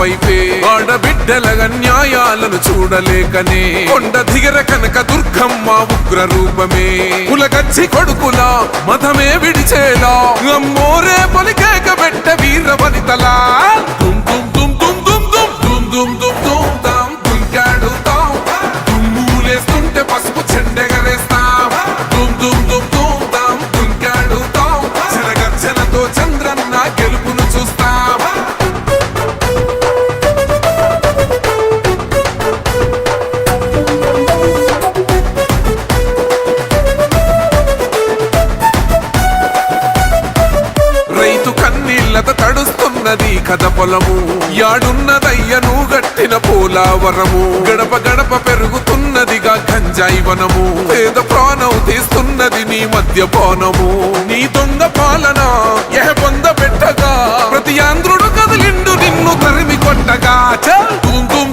వైపే. ఆడబిడ్డల న్యాయాలను చూడలేకనే. కొండ దిగర కనక దుర్గమ్మ ఉగ్ర రూపమే. కులగచ్చి కొడుకులా మతమే విడిచేలా. అమ్మోరే పలికేక పెట్ట వీర వనితలా. గట్టిన గడప గడప పెరుగుతున్నదిగా గంజాయి వనము. పేద ప్రాణం తీస్తున్నది నీ మధ్య పోనము నీ దొంగ పాలన ఎహ పొంద పెట్టగా. ప్రతి ఆంధ్రుడు కదిలిండు నిన్ను తరిమి కొట్టగా. తుమ్ తుమ్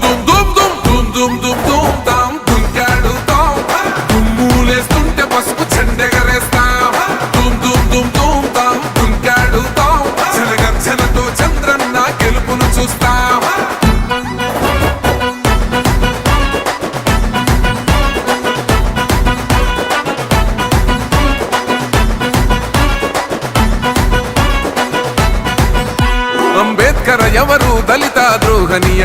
దుమ్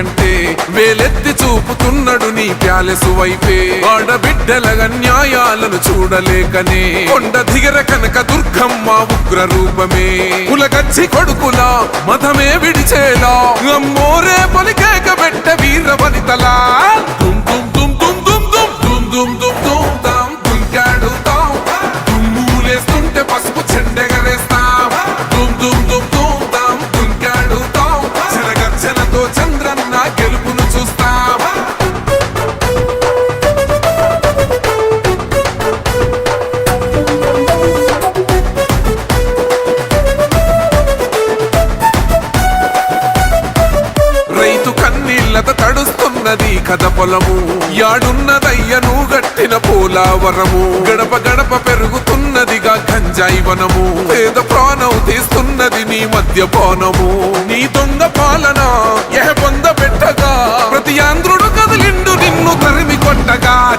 అంటే వేలెత్తి చూపుతున్నాడు నీ ప్యాలెసు వైపే ఆడబిడ్డల న్యాయాలను చూడలేకనే కొండ దిగర కనక దుర్గమ్మ ఉగ్ర రూపమే కులగచ్చి కొడుకులా మతమే విడిచేలా అమ్మోరే పలికేక పెట్ట వీర వనితలా దుమ్ దుమ్ దుమ్ దుమ్ దుమ్ దుమ్ దుమ్ దుమ్ దుమ్ కథ పొలము. యాడున్నదయ్యను గట్టిన పోలావరము. గడప గడప పెరుగుతున్నదిగా గంజాయి వనము. పేద ప్రాణం తీస్తున్నది నీ మద్యపానము నీ దొంగ పాలన ఎహ పొంద పెట్టగా ప్రతి ఆంధ్రుడు కదిలిండు నిన్ను తరిమి కొట్టగా.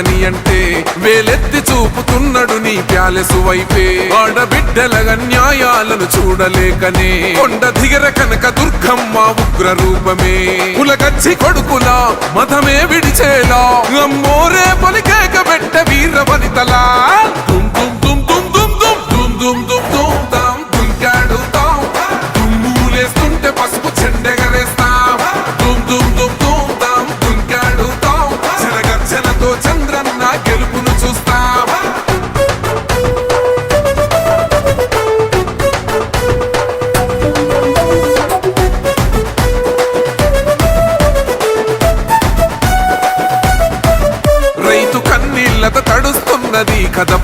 కాదని అంటే వేలెత్తి చూపుతున్నాడు నీ ప్యాలెసు వైపే ఆడబిడ్డల న్యాయాలను చూడలేకనే కొండ దిగర కనక దుర్గమ్మ ఉగ్ర రూపమే కులగచ్చి కొడుకులా మతమే విడిచేలా అమ్మోరే పలికేక పెట్ట వీర వనితలా పసుపు చెండెగరేస్తాం దుమ్ దుమ్ దుమ్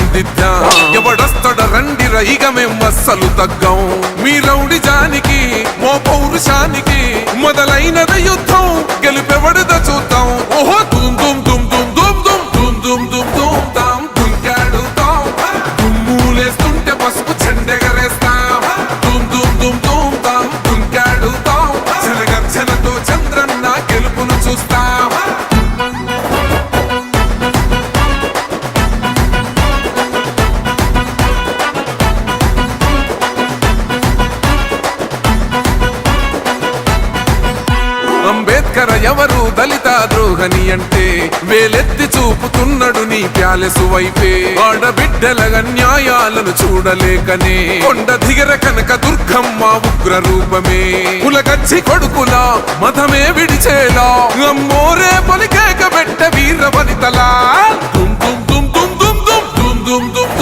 నెత్తుర తిలకం ఎవడొస్తడ రండి రైగ మేం అస్సలు తగ్గం. మీ రౌడి జానికి మో పౌరుషానికి మొదలైనద యుద్ధం. గెలిపెవడద చూద్దాం. ఓహో ప్యాలెసు వైపే ఆడబిడ్డల న్యాయాలను చూడలేకనే. కొండ దిగర కనక దుర్గమ్మ ఉగ్ర రూపమే. కులగచ్చి కొడుకుల మతమే విడిచేలా. అమ్మోరే పలికేక పెట్ట వీర వనితలా. దుమ్ దుమ్ దుమ్ దుమ్ దుమ్ దుమ్ దుమ్ దుమ్ దుమ్.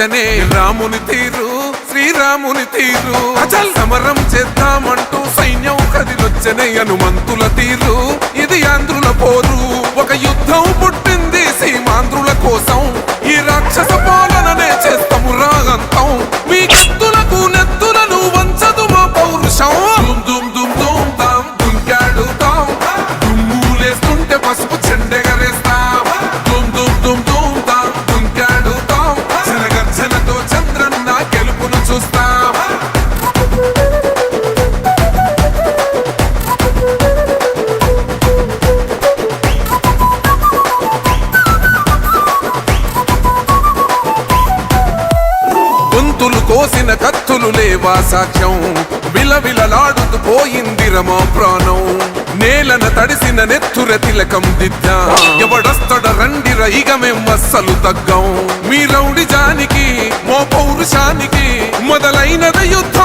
రాముని ఇక మేం అస్సలు తగ్గం మీ రౌడి జానికి మో పౌరుషానికి మొదలైనది యుద్ధం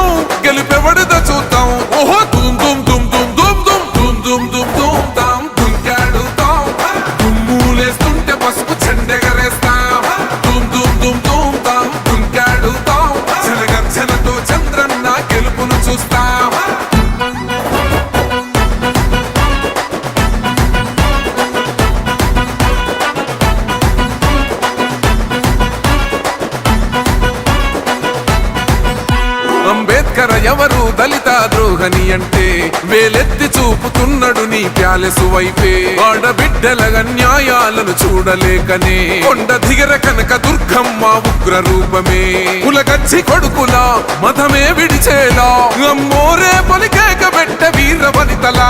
వైపే బిడ్డల అన్యాయాలను చూడలేకనే. కొండ దిగర కనుక దుర్గమ్మ ఉగ్ర రూపమే కులగచ్చి కొడుకులా మతమే విడిచేలా. అమ్మోరే పలికేక పెట్ట వీర వనితలా